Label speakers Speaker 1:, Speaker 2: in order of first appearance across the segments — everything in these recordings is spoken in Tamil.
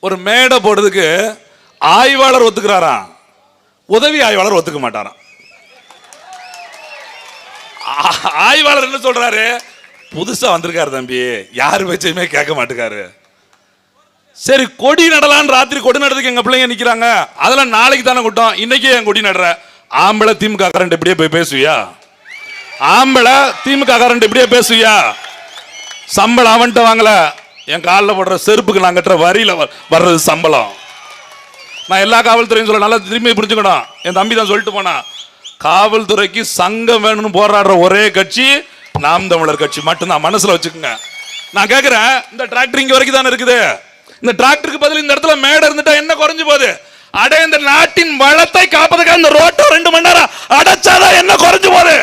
Speaker 1: ஒரு மேடை போடுறதுக்கு ஆய்வாளர் ஒத்துக்கிறாராம். உதவி ஆய்வாளர் ஒத்துக்க மாட்டாராம். ஆய்வாளர் என்ன சொல்றாரு? புதுசா வந்திருக்காரு தம்பி. யார் பேச்சையுமே கேட்க மாட்டேக்காரு. சரி கொடி நடலான்னு ராத்திரி கொடி நடுறதுக்கு எங்க பிள்ளைங்க நிக்கிறாங்க. அதெல்லாம் நாளைக்கு தானே கூட்டம். இன்னைக்கே என் கொடி நடுற? ஆம்பளை திமுக கரண்ட் இப்படியே போய் பேசுவியா? ஆம்பளை திமுக கரண்ட் இப்படியே பேசுவியா? சம்பளம் அவன்கிட்ட வாங்கல. என் காலில் போடுற செருப்புக்கு நான் கட்டுற வரியில் வ- வர்றது சம்பளம். நான் எல்லா காவல்துறையும் சொல்ல நல்லா திரும்பி புரிஞ்சுக்கணும் என் தம்பி தான் சொல்லிட்டு போனான் காவல்துறைக்கு சங்கம் வேணும்னு போராடுற ஒரே கட்சி நாம் தமிழர் கட்சி. மட்டும்தான் மனசில் வச்சுக்கோங்க. நான் கேட்குறேன் இந்த டிராக்டர் இங்கே வரைக்கும் தானே இருக்குது? இந்த டிராக்டருக்கு பதில் இந்த இடத்துல மேடை இருந்துட்டா என்ன குறைஞ்சு போகுது? அட இந்த நாட்டின் வளத்தை காப்பதுக்காக இந்த ரோட்டை ரெண்டு மணி நேரம் அடைச்சாதான் என்ன குறைஞ்சு போகுது?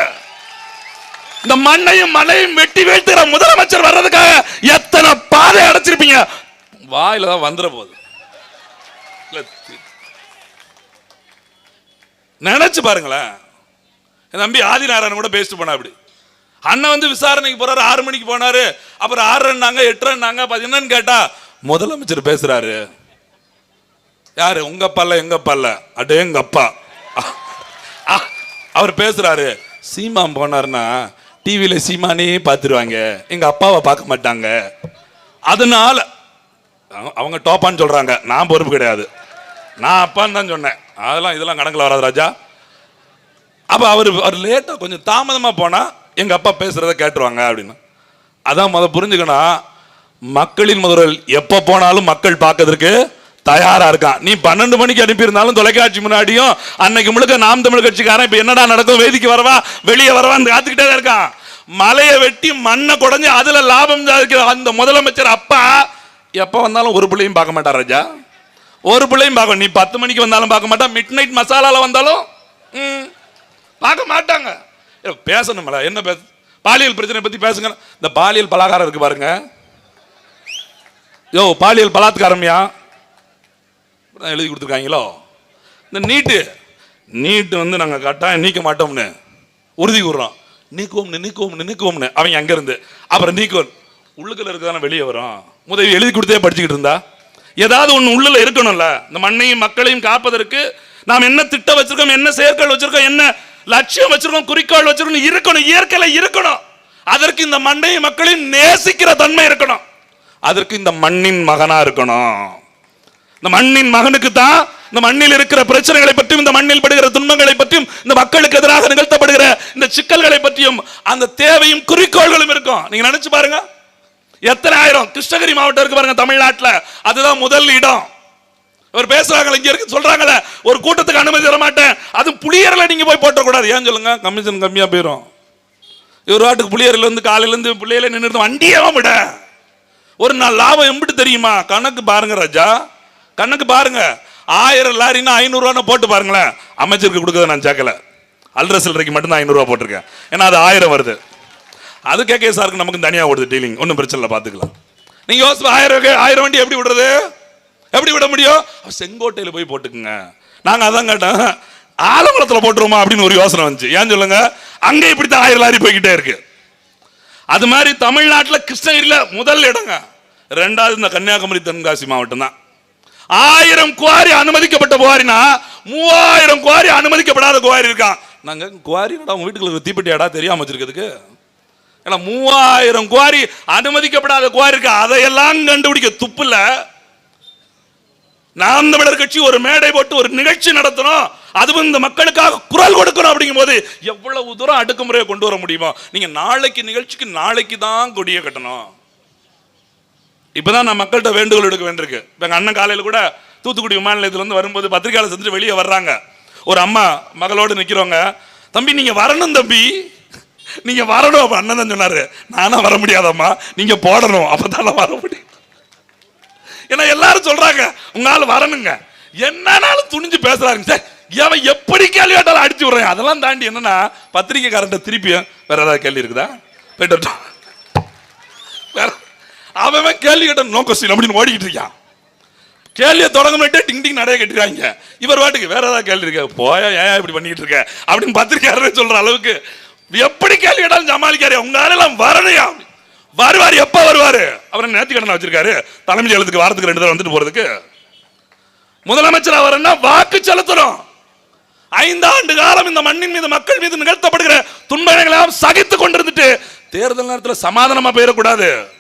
Speaker 1: இந்த மண்ணையும் மலையும் வெட்டி வீழ்த்துகிற முதலமைச்சர் வர்றதுக்காக எத்தனை பாதை அடைச்சிருப்பீங்க? வாயில தான் வந்துட போகுது. நினைச்சு பாருங்களேன். என் தம்பி ஆதிநாராயணன் கூட பேசிட்டு போனா அப்படி. அண்ணன் வந்து விசாரணைக்கு போறாரு ஆறு மணிக்கு போனாரு. அப்புறம் ஆறுன்னாங்க எட்டுனாங்க பதினொன்னு கேட்டா முதலமைச்சர் பேசுறாரு. யாரு? உங்க பல்ல இல்ல எங்க பல்ல? இல்ல அடே எங்க அப்பா அ- அவர் பேசுறாரு. சீமான் போனாருன்னா டிவியில் சீமானே பார்த்துருவாங்க. எங்கள் அப்பாவை பார்க்க மாட்டாங்க. அதனால் அவங்க- அவங்க டோப்பான்னு சொல்கிறாங்க நான் பொறுப்பு கிடையாது. நான் அப்பான்னு தான் சொன்னேன். அதெல்லாம் இதெல்லாம் கணக்கில் வராது ராஜா. அப்போ அவர் அவர் லேட்டாக கொஞ்சம் தாமதமாக போனால் எங்கள் அப்பா பேசுகிறத கேட்டுருவாங்க அப்படின்னு. அதான் முத புரிஞ்சுக்கணும். மக்களின் முதல்வர் எப்போ போனாலும் மக்கள் பார்க்கறதுக்கு தயாரா இருக்கான் நீ பன்னெண்டு மணிக்கு அனுப்பியிருந்தாலும் தொலைக்காட்சி முன்னாடியும் அன்னைக்கு முழுக்க நாம் தமிழ் கட்சிக்காரன் இப்போ என்னடா நடக்கும்? வேதிக்கு வரவா? வெளியே வரவான்னு காத்துக்கிட்டே தான் இருக்கான். மலையை வெட்டி மண்ணை குடஞ்சு அதுல லாபம் சாதிக்கிற அந்த முதலமைச்சர் அப்பா எப்போ வந்தாலும் ஒரு பிள்ளையும் பார்க்க மாட்டார் ராஜா. ஒரு பிள்ளையும் பார்க்க நீ பத்து மணிக்கு வந்தாலும் பார்க்க மாட்டான். மிட் நைட் மசாலாவில் வந்தாலும் ம், பார்க்க மாட்டாங்க. ஏ, பேசணும்ல என்ன பேச பாலியல் பிரச்சனை பத்தி பேசுங்க. இந்த பாலியல் பலாகாரம் இருக்கு பாருங்க. யோ பாலியல் பலாத்காரம்யா? இப்படி எழுதி கொடுத்துருக்காங்களோ? இந்த நீட்டு நீட்டு வந்து நாங்கள் கட்டாயம் நீக்க மாட்டோம்னு உறுதி கூறுறோம். நீக்குவோம்னு நீக்குவோம்னு நீக்குவோம்னு. அவங்க அங்கேருந்து அப்புறம் நீக்குவோம் உள்ளுக்குள்ள இருக்கதான வெளியே வரும். முதல் எழுதி கொடுத்தே படிச்சுக்கிட்டு இருந்தா? ஏதாவது ஒன்று உள்ளில் இருக்கணும்ல. இந்த மண்ணையும் மக்களையும் காப்பதற்கு நாம் என்ன திட்டம் வச்சிருக்கோம் என்ன செயற்கள் வச்சிருக்கோம் என்ன லட்சியம் வச்சிருக்கோம் குறிக்கோள் வச்சிருக்கோம் இருக்கணும் இயற்கையில இருக்கணும். அதற்கு இந்த மண்ணையும் மக்களையும் நேசிக்கிற தன்மை இருக்கணும். அதற்கு இந்த மண்ணின் மகனா இருக்கணும். இந்த மண்ணின் மகனுக்கு தான் இந்த மண்ணில் இருக்கிற பிரச்சனைகளை பற்றியும் இந்த மண்ணில் படுகிற துன்பங்களை பற்றியும் இந்த மக்களுக்கு எதிராக நிகழ்த்தப்படுகிற இந்த சிக்கல்களை பற்றியும் அந்த தேவையும் குறிக்கோள்களும் இருக்கும். நீங்க நினைச்சு பாருங்க. எத்தனை ஆயிரம்? கிருஷ்ணகிரி மாவட்டம் இருக்கு பாருங்க தமிழ்நாட்டில். அதுதான் முதல் இடம். அவர் பேசுறாங்களே இங்க இருக்கு சொல்றாங்களே ஒரு கூட்டத்துக்கு அனுமதி தர மாட்டேன் அது புளியரில் நீங்க போய் போட்டக்கூடாது. ஏன் சொல்லுங்க? கமிஷன் கம்மியா போயிடும் இவர் வாட்டுக்கு புளியரில் இருந்து காலையில இருந்து பிள்ளையில நின்று வண்டியாவும் விட. ஒரு நாள் லாபம் எம்பிட்டு தெரியுமா? கணக்கு பாருங்க ராஜா. கண்ணுக்கு பாருங்க. ஆயிரம் லாரின்னா ஐநூறுரூவா போட்டு பாருங்களேன். அமைச்சருக்கு கொடுக்கறத நான் சேர்க்கல அல்ற சில்லரைக்கு மட்டும்தான் ஐநூறுரூவா போட்டிருக்கேன். ஏன்னா அது ஆயிரம் வருது. அது கேகே சாருக்கு நமக்கு தனியாக ஓடுது டீலிங். ஒன்றும் பிரச்சனை இல்லை பார்த்துக்கலாம் நீங்க யோசிப்பா ஆயிரம் ஆயிரம் வண்டி எப்படி விடுறது? எப்படி விட முடியும்? செங்கோட்டையில் போய் போட்டுக்குங்க. நாங்கள் அதான் கேட்டோம் ஆலங்குளத்தில் போட்டுருவோமா அப்படின்னு ஒரு யோசனை வந்துச்சு. ஏன் சொல்லுங்க? அங்கே இப்படி தான் ஆயிரம் லாரி போய்கிட்டே இருக்கு. அது மாதிரி தமிழ்நாட்டில் கிருஷ்ணகிரியில் முதல் இடங்க. ரெண்டாவது இந்த கன்னியாகுமரி தென்காசி மாவட்டம் தான். ஆயிரம் குவாரி அனுமதிக்கப்பட்ட குவாரினா மூவாயிரம் குவாரி அனுமதிக்கப்படாத குவாரி இருக்கான் நாங்க குவாரி உங்க வீட்டுக்கு தீப்பெட்டியாடா தெரியாம வச்சிருக்கிறதுக்கு? ஏன்னா மூவாயிரம் குவாரி அனுமதிக்கப்படாத குவாரி இருக்கு? அதையெல்லாம் கண்டுபிடிக்க துப்புல நாம் தமிழர் கட்சி ஒரு மேடை போட்டு ஒரு நிகழ்ச்சி நடத்தணும். அதுவும் இந்த மக்களுக்காக குரல் கொடுக்கணும் அப்படிங்கும் போது எவ்வளவு தூரம் அடுக்குமுறையை கொண்டு வர முடியுமோ? நீங்க நாளைக்கு நிகழ்ச்சிக்கு நாளைக்கு தான் கொடியை கட்டணும். இப்போ தான் நான் மக்கள்கிட்ட வேண்டுகோள் எடுக்க வேண்டியிருக்கு. இப்போ எங்கள் அண்ணன் காலையில் கூட தூத்துக்குடி விமான நிலையத்துல இருந்து வரும்போது பத்திரிகையாளர் செஞ்சுட்டு வெளியே வர்றாங்க. ஒரு அம்மா மகளோடு நிற்கிறவங்க தம்பி நீங்கள் வரணும் தம்பி. நீங்கள் வரணும். அப்போ அண்ணன் தான் சொன்னார் நானும் வர முடியாதம்மா. நீங்கள் போடணும். அப்பதான் நான் வர முடியும். ஏன்னா எல்லாரும் சொல்கிறாங்க உங்களால் வரணுங்க. என்னன்னாலும் துணிஞ்சு பேசுகிறாருங்க சார் அவன் எப்படி கேள்வி கேட்டாலும் அடிச்சு விட்றேன். அதெல்லாம் தாண்டி என்னன்னா பத்திரிக்கைக்காரன்ட்ட திருப்பியும் வேற ஏதாவது கேள்வி இருக்குதா? போயிட்டு வேற அவன் கேள்வி கேட்ட நோ அப்படின்னு ஓடிக்கிட்டு இருக்கான். கேள்வியை தொடங்கிட்டு டிங் டிங் நிறைய கட்டிடுறாங்க இவர் வாட்டுக்கு வேற ஏதாவது கேள்வி இருக்க? போயா ஏன் இப்படி பண்ணிட்டு இருக்க? அப்படின்னு பத்திரிக்கையாளர் சொல்ற அளவுக்கு எப்படி கேள்வி கேட்டாலும் சமாளிக்காரு உங்களால எல்லாம் வரணையா வருவார் எப்ப வருவாரு? அவர் நேர்த்தி கடனை வச்சிருக்காரு? தலைமை செயலத்துக்கு வாரத்துக்கு ரெண்டு தடவை வந்துட்டு போறதுக்கு. முதலமைச்சர் அவர்னா வாக்கு செலுத்தணும்? ஐந்தாண்டு காலம் இந்த மண்ணின் மீது மக்கள் மீது நிகழ்த்தப்படுகிற துன்பங்களை எல்லாம் சகித்து கொண்டிருந்துட்டு தேர்தல் நேரத்தில் சமாதானமா போயிடக்கூடாது.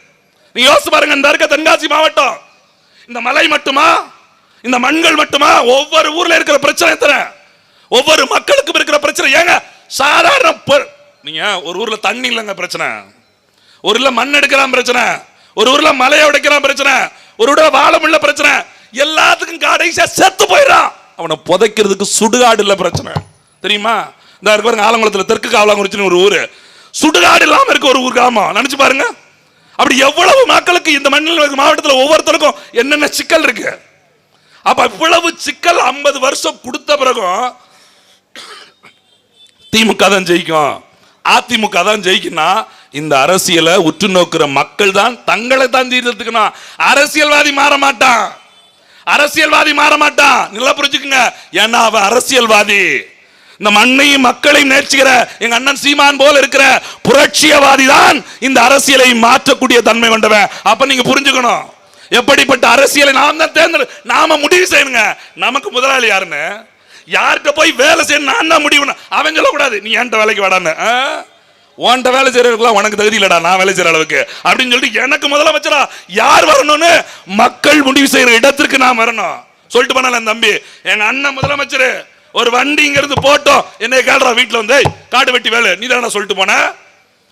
Speaker 1: நீ யோசிச்சு பாருங்க இந்த இருக்க தென்காசி மாவட்டம். இந்த மலை மட்டுமா? இந்த மண்கள் மட்டுமா? ஒவ்வொரு ஊர்ல இருக்கிற பிரச்சனை எத்தனை? ஒவ்வொரு மக்களுக்கும் இருக்கிற பிரச்சனை. ஏங்க சாதாரண நீங்க ஒரு ஊர்ல தண்ணி இல்லைங்க பிரச்சனை. ஒரு ஊர்ல மண் எடுக்கலாம் பிரச்சனை. ஒரு ஊர்ல மலையை உடைக்கலாம் பிரச்சனை. ஒரு ஊர்ல வாழ முடியல பிரச்சனை. எல்லாத்துக்கும் கடைசியா செத்து போயிடறான். அவனை புதைக்கிறதுக்கு சுடுகாடு இல்ல பிரச்சனை. தெரியுமா? இந்த இருக்கு பாருங்க ஆலங்குளத்துல தெற்கு காவலாங்குறிச்சின்னு ஒரு ஊரு. சுடுகாடு இல்லாம இருக்க ஒரு ஊர் கிராமம் நினைச்சு பாருங்க. அப்படி எவ்வளவு மக்களுக்கு இந்த மண்ணில் மாவட்டத்தில் ஒவ்வொருத்தருக்கும் என்னென்ன சிக்கல் இருக்கு? அப்ப இவ்வளவு சிக்கல் ஐம்பது வருஷம் கொடுத்த பிறகும் திமுக தான் ஜெயிக்கும். அதிமுக தான் ஜெயிக்கும்னா இந்த அரசியலை உற்று நோக்குற மக்கள் தான் தங்களை தான் தீர்த்துக்கணும். அரசியல்வாதி மாற மாட்டான். அரசியல்வாதி மாற மாட்டான். நல்லா புரிஞ்சுக்குங்க. ஏன்னா அவன் அரசியல்வாதி. இந்த மண்ணையும் மக்களையும் நேர்ச்சிக்கிற எங்க அண்ணன் சீமான் போல இருக்கிற புரட்சியவாதி தான் இந்த அரசியலை மாற்றக்கூடிய தன்மை கொண்டவன். அப்ப நீங்க புரிஞ்சுக்கணும். எப்படிப்பட்ட அரசியலை நாம் தான் தேர்ந்தெடு நாம முடிவு செய்யணுங்க. நமக்கு முதலாளி யாருன்னு? யார்கிட்ட போய் வேலை செய்யணும் நான் தான் முடிவு அவன் சொல்லக்கூடாது. நீ என்கிட்ட வேலைக்கு வாடான்னு. ஆ? உன்கிட்ட வேலை செய்யறதுக்குலாம் உனக்கு தகுதி இல்லடா நான் வேலை செய்யற அளவுக்கு. அப்படின்னு சொல்லிட்டு எனக்கு முதலமைச்சரா யார் வரணும்னு மக்கள் முடிவு செய்யற இடத்திற்கு நான் வரணும். சொல்லிட்டு பண்ணல என் தம்பி. எங்க அண்ணன் முதலமைச்சர். ஒரு வண்டிங்கிறது போட்டோம். என்னை கேள்றா வீட்டில் வந்து காட்டு வெட்டி வேலை. நீ தானே சொல்லிட்டு போன?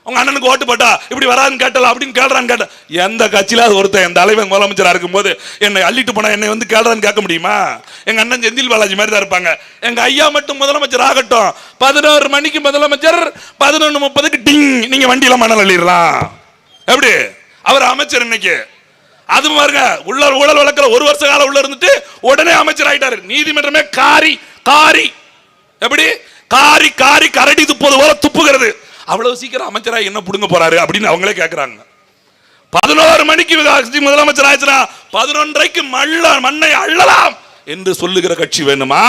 Speaker 1: உங்க அண்ணனுக்கு ஓட்டு போட்டா இப்படி வராதுன்னு கேட்டல அப்படின்னு கேள்றான்னு கேட்ட எந்த கட்சியில ஒருத்தன் என் தலைவன் முதலமைச்சரா இருக்கும்போது என்னை அள்ளிட்டு போனா என்னை வந்து கேள்றான்னு கேட்க முடியுமா? எங்க அண்ணன் செந்தில் பாலாஜி மாதிரி தான் இருப்பாங்க. எங்க ஐயா மட்டும் முதலமைச்சர் ஆகட்டும். பதினோரு மணிக்கு முதலமைச்சர் பதினொன்று முப்பதுக்கு டிங் நீங்க வண்டியில மணல் அள்ளிடலாம். எப்படி? அவர் அமைச்சர் இன்னைக்கு. அது பாருங்க உள்ள ஊழல் வழக்கில் ஒரு வருஷ காலம் உள்ள இருந்துட்டு உடனே அமைச்சர் ஆயிட்டாரு. நீதிமன்றமே காரி காரி. எப்படி? காரி காரி கரடி துப்பது போல துப்புகிறது. அவ்வளவு சீக்கிரம் அமைச்சரா என்ன புடுங்க போறாரு அப்படின்னு அவங்களே கேட்கிறாங்க பதினோரு மணிக்கு முதலமைச்சர் ஆச்சுன்னா பதினொன்றைக்கு மள்ள மண்ணை அள்ளலாம் என்று சொல்லுகிற கட்சி வேணுமா?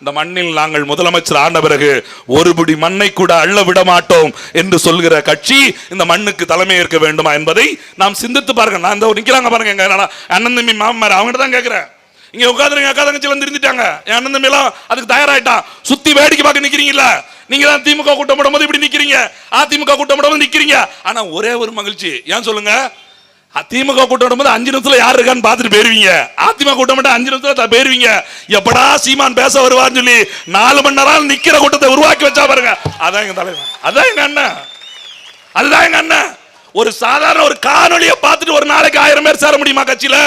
Speaker 1: இந்த மண்ணில் நாங்கள் முதலமைச்சர் ஆன பிறகு ஒரு பிடி மண்ணை கூட அள்ள விட மாட்டோம் என்று சொல்லுகிற கட்சி இந்த மண்ணுக்கு தலைமை ஏற்க வேண்டுமா என்பதை நாம் சிந்தித்து பாருங்க. நான் இந்த நிக்கிறாங்க பாருங்க அண்ணன் தம்பி மாமனார் அவங்ககிட்ட தான் கேட்கிறேன் இங்க உட்காந்துருங்க அக்கா தங்கச்சியில வந்து இருந்துட்டாங்க. என் அண்ணன் தம்பி அதுக்கு தயாராயிட்டான். சுத்தி வேடிக்கை பார்க்க நிக்கிறீங்கல்ல? நீங்க தான் திமுக கூட்டம் போடும்போது இப்படி நிக்கிறீங்க. அதிமுக கூட்டம் போடும்போது நிக்கிறீங்க. ஆனா ஒரே ஒரு மகிழ்ச்சி. ஏன் சொல்லுங்க? திமுக கூட்டம் போடும்போது அஞ்சு நிமிஷத்துல யார் இருக்கான்னு பார்த்துட்டு போயிருவீங்க. அதிமுக கூட்டம் மட்டும் அஞ்சு நிமிஷத்துல போயிருவீங்க. எப்படா சீமான் பேச வருவான்னு சொல்லி நாலு மணி நேரம் நிக்கிற கூட்டத்தை உருவாக்கி வச்சா பாருங்க. அதான் எங்க தலைவர் அதான் எங்க அண்ணன். அதுதான் எங்க அண்ணன். ஒரு சாதாரண ஒரு காணொலியை பார்த்துட்டு ஒரு நாளைக்கு ஆயிரம் பேர் சேர முடியுமா கட்சியில?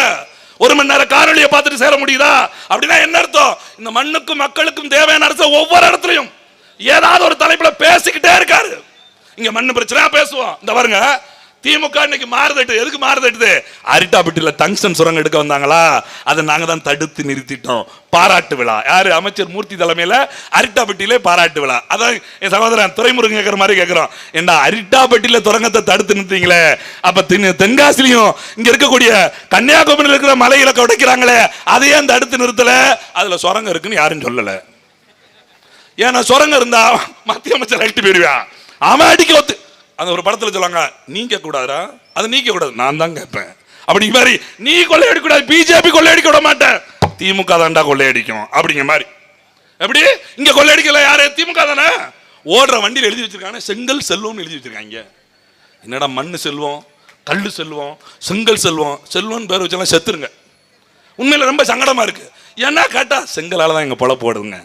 Speaker 1: ஒரு மணி நேரம் காணொளியை பார்த்துட்டு சேர முடியுதா? அப்படின்னா என்ன அர்த்தம்? இந்த மண்ணுக்கும் மக்களுக்கும் தேவையான அரசு ஒவ்வொரு இடத்துலையும் ஏதாவது ஒரு தலைப்புல பேசிக்கிட்டே இருக்காரு. இங்க மண்ணு பிரச்சனை பேசுவோம். இந்த பாருங்க திமுக இன்னைக்கு மாறுதட்டு. எதுக்கு மாறுதட்டுது? அரிட்டாபட்டியில் டங்ஸ்டன் சுரங்கம் எடுக்க வந்தாங்களா? அதை நாங்க தான் தடுத்து நிறுத்திட்டோம். பாராட்டு விழா. யாரு? அமைச்சர் மூர்த்தி தலைமையில அரிட்டாபட்டியிலே பாராட்டு விழா. அதான் என் சகோதரன் துறைமுருகன் கேட்குற மாதிரி கேட்குறோம் ஏண்டா அரிட்டாபட்டியில துரங்கத்தை தடுத்து நிறுத்தீங்களே அப்ப தென்- தென்காசிலையும் இங்க இருக்கக்கூடிய கன்னியாகுமரியில் இருக்கிற மலையில உடைக்கிறாங்களே அதை ஏன் தடுத்து நிறுத்தல? அதுல சுரங்கம் இருக்குன்னு யாரும் சொல்லல. ஏன்னா சுரங்கம் இருந்தா மத்திய அமைச்சர் அடிட்டு போயிடுவான் அவன் அடிக்க ஒத்து அந்த ஒரு படத்தில் சொல்லுவாங்க நீங்க கூடாதா அதை நீக்க கூடாது. நான் தான் கேட்பேன். அப்படி மாதிரி நீ கொள்ளையடிக்க கூடாது பிஜேபி கொள்ளையடிக்க விட மாட்டேன். திமுக தாண்டா கொள்ளையடிக்கும். அப்படிங்கிற மாதிரி. எப்படி? இங்க கொள்ளையடிக்கல யாரு? திமுக தானே. ஓடுற வண்டியில் எழுதி வச்சிருக்காங்க செங்கல் செல்வம்னு எழுதி வச்சிருக்காங்க என்னடா மண் செல்வம் கல் செல்வம் செங்கல் செல்வம் செல்வம்னு பேர் வச்செல்லாம் செத்துருங்க. உண்மையில் ரொம்ப சங்கடமா இருக்கு. ஏன்னா கேட்டா செங்கலால் தான் எங்க பொழப்பு ஓடுதுங்க.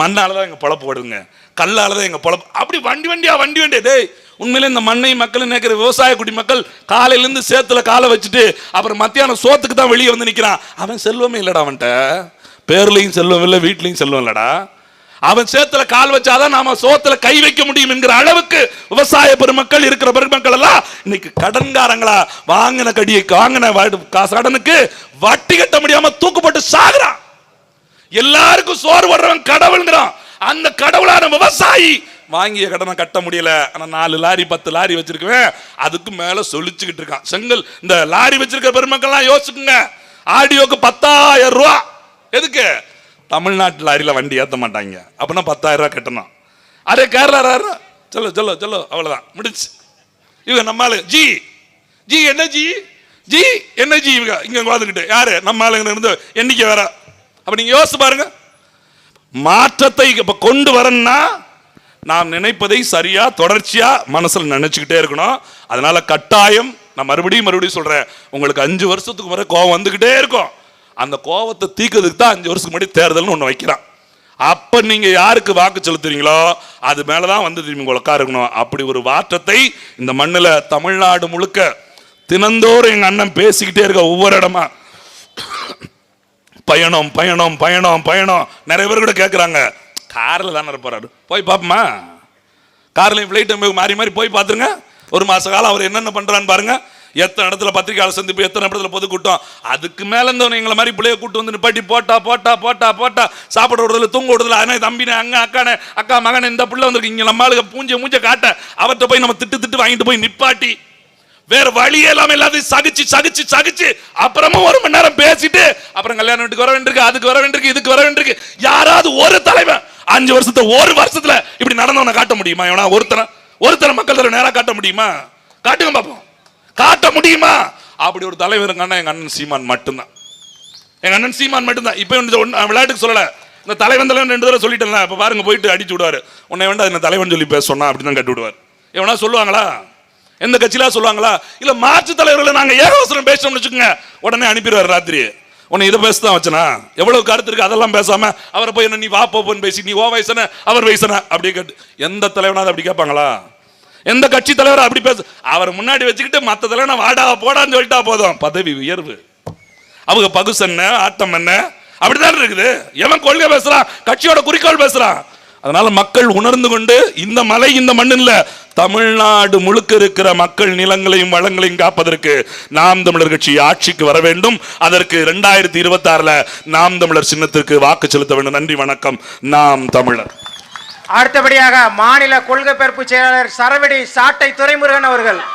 Speaker 1: மண்ணால் தான் எங்க பொழப்பு ஓடுதுங்க. கல்லால் தான் எங்க பொழப்பு அப்படி வண்டி வண்டியா வண்டி வண்டியா டேய். உண்மையிலே இந்த மண்ணை மக்கள் நினைக்கிற விவசாய குடி மக்கள் சேத்துல காலை வச்சுட்டு அப்புறம் மத்தியானம் சோத்துக்கு தான் வெளியே வந்து நிற்கிறான் அவன் செல்வமே இல்லைடா அவன்கிட்ட. பேர்லையும் செல்வம் இல்லை வீட்லையும் செல்வம் இல்லைடா. அவன் சேத்துல கால் வச்சாதான் நாம சோத்துல கை வைக்க முடியும் என்கிற அளவுக்கு விவசாய பெருமக்கள் இருக்கிற பெருமக்கள் எல்லாம் இன்னைக்கு கடன்காரங்களா வாங்கின கடியை வாங்கின கடனுக்கு வட்டி கட்ட முடியாம தூக்குப்பட்டு சாகுறான். எல்லாருக்கும் சோறு வர்றவன் கடவுள்ங்கிறான். அந்த கடவுளான விவசாயி வாங்கிய கடனை கட்ட முடியல. ஆனால் நாலு லாரி பத்து லாரி வச்சிருக்குவேன் அதுக்கு மேலே சொலிச்சுக்கிட்டு இருக்கான். செங்கல் இந்த லாரி வச்சிருக்கிற பெருமக்கள்லாம் யோசிச்சுக்குங்க. ஆடியோக்கு பத்தாயிரம் ரூபா. எதுக்கு? தமிழ்நாட்டு லாரியில் வண்டி ஏற்ற மாட்டாங்க. அப்படின்னா பத்தாயிரம் ரூபா கட்டணும். அரே கேரளா சொல்லோ சொல்லு சொல்லு சொல்லு. அவ்வளவுதான். முடிச்சு இவங்க நம்மால ஜி. ஜி என்ன ஜி? ஜி என்ன ஜி இவங்க? இங்கே உட்காந்துக்கிட்டு யாரு? நம்ம ஆளுங்க இருந்து எண்ணிக்கை வேற. அப்போ நீங்கள் யோசிச்சு பாருங்க. மாற்றத்தை இப்போ கொண்டு வரணும்னா நாம் நினைப்பதை சரியா தொடர்ச்சியா மனசில் நினைச்சுக்கிட்டே இருக்கணும். அதனால கட்டாயம் நான் மறுபடியும் மறுபடியும் சொல்றேன். உங்களுக்கு அஞ்சு வருஷத்துக்கு முறை கோவம் வந்துகிட்டே இருக்கும். அந்த கோவத்தை தீக்கிறதுக்கு தான் அஞ்சு வருஷத்துக்கு முன்னாடி தேர்தல்னு ஒன்று வைக்கிறான். அப்போ நீங்க யாருக்கு வாக்கு செலுத்துறீங்களோ அது மேலதான் வந்து திரும்பி உங்க இருக்கணும். அப்படி ஒரு மாற்றத்தை இந்த மண்ணில் தமிழ்நாடு முழுக்க தினந்தோறும் எங்கள் அண்ணன் பேசிக்கிட்டே இருக்க ஒவ்வொரு இடமா. பயணம் பயணம் பயணம் பயணம். நிறைய பேர் கூட கேட்குறாங்க காரில் தானே போறாரு. போய் பார்ப்போமா கார்லையும் ஃப்ளைட்டும் மாறி மாறி போய் பார்த்துருங்க ஒரு மாத காலம் அவர் என்னென்ன பண்ணுறான்னு பாருங்கள் எத்தனை இடத்துல பத்திரிகையாளர் சந்திப்பு எத்தனை இடத்துல பொதுக்கூட்டம். அதுக்கு மேலே இருந்தவன் எங்களை மாதிரி பிள்ளைய கூட்டு வந்து நிப்பாட்டி போட்டா போட்டா போட்டா போட்டா சாப்பிட விடுறதுல தூங்க விடுறதுல அதனே தம்பினே அங்கே அக்கானே அக்கா மகன் இந்த பிள்ளை வந்திருக்கு. இங்கே நம்ம ஆளுங்க பூஞ்ச மூஞ்ச காட்ட அவர்கிட்ட போய் நம்ம திட்டு திட்டு வாங்கிட்டு போய் நிப்பாட்டி. வேற வழியே இல்லாம எல்லாத்தையும் சகிச்சு சகிச்சு சகிச்சு அப்புறமும் ஒரு மணி நேரம் பேசிட்டு அப்புறம் கல்யாணம் வீட்டுக்கு வர வேண்டியிருக்கு அதுக்கு வர வேண்டியிருக்கு இதுக்கு வர வேண்டியிருக்கு. யாராவது ஒரு தலைவன் அஞ்சு வருஷத்தை ஒரு வருஷத்துல இப்படி நடந்தவனை காட்ட முடியுமா? இவனா ஒருத்தனை ஒருத்தனை மக்கள் தலைவர் நேரம் காட்ட முடியுமா? காட்டுங்க பாப்போம். காட்ட முடியுமா? அப்படி ஒரு தலைவர் இருக்கான்னா எங்க அண்ணன் சீமான் மட்டும்தான். எங்க அண்ணன் சீமான் மட்டும்தான். இப்போ விளையாட்டுக்கு சொல்லல. இந்த தலைவன் தலைவன் ரெண்டு தடவை சொல்லிட்டேன்ல. இப்ப பாருங்க போயிட்டு அடிச்சு விடுவாரு. உன்னை வேண்டாம் என்ன தலைவன் சொல்லி பேச சொன்னா அப்படிதான் கட்டி விடுவார். எவனா சொல்லுவாங்களா? எந்த கட்சியில சொல்லுவாங்களா? இல்ல மாற்று தலைவர்களை நாங்க ஏகவசனம் பேசணும்னு வச்சுக்கோங்க. உடனே அனுப்பிடுவார் ராத்திரி உன்னை இதை பேச தான் வச்சனா? எவ்வளவு கருத்து இருக்கு? அதெல்லாம் பேசாம அவரை போய் என்ன நீ வா போன்னு பேசி நீ ஓ வயசன அவர் வயசன அப்படி கேட்டு. எந்த தலைவனாவது அப்படி கேட்பாங்களா? எந்த கட்சி தலைவர் அப்படி பேச அவர் முன்னாடி வச்சுக்கிட்டு மற்ற தலைவனை வாடா போடான்னு சொல்லிட்டா போதும். பதவி உயர்வு. அவங்க பகுசு என்ன ஆட்டம் என்ன? அப்படிதான் இருக்குது. எவன் கொள்கை பேசுறான்? கட்சியோட குறிக்கோள் பேசுறான். அதனால மக்கள் உணர்ந்து கொண்டு இந்த மலை இந்த மண்ணு இல்லை தமிழ்நாடு முழுக்க இருக்கிற மக்கள் நிலங்களையும் வளங்களையும் காப்பதற்கு நாம் தமிழர் கட்சி ஆட்சிக்கு வர வேண்டும். அதற்கு இரண்டாயிரத்தி இருபத்தி ஆறுல நாம் தமிழர் சின்னத்திற்கு வாக்கு செலுத்த வேண்டும். நன்றி வணக்கம். நாம் தமிழர்.
Speaker 2: அடுத்தபடியாக மாநில கொள்கை பரப்பு செயலாளர் சரவெடி சாட்டை துறைமுருகன் அவர்கள்.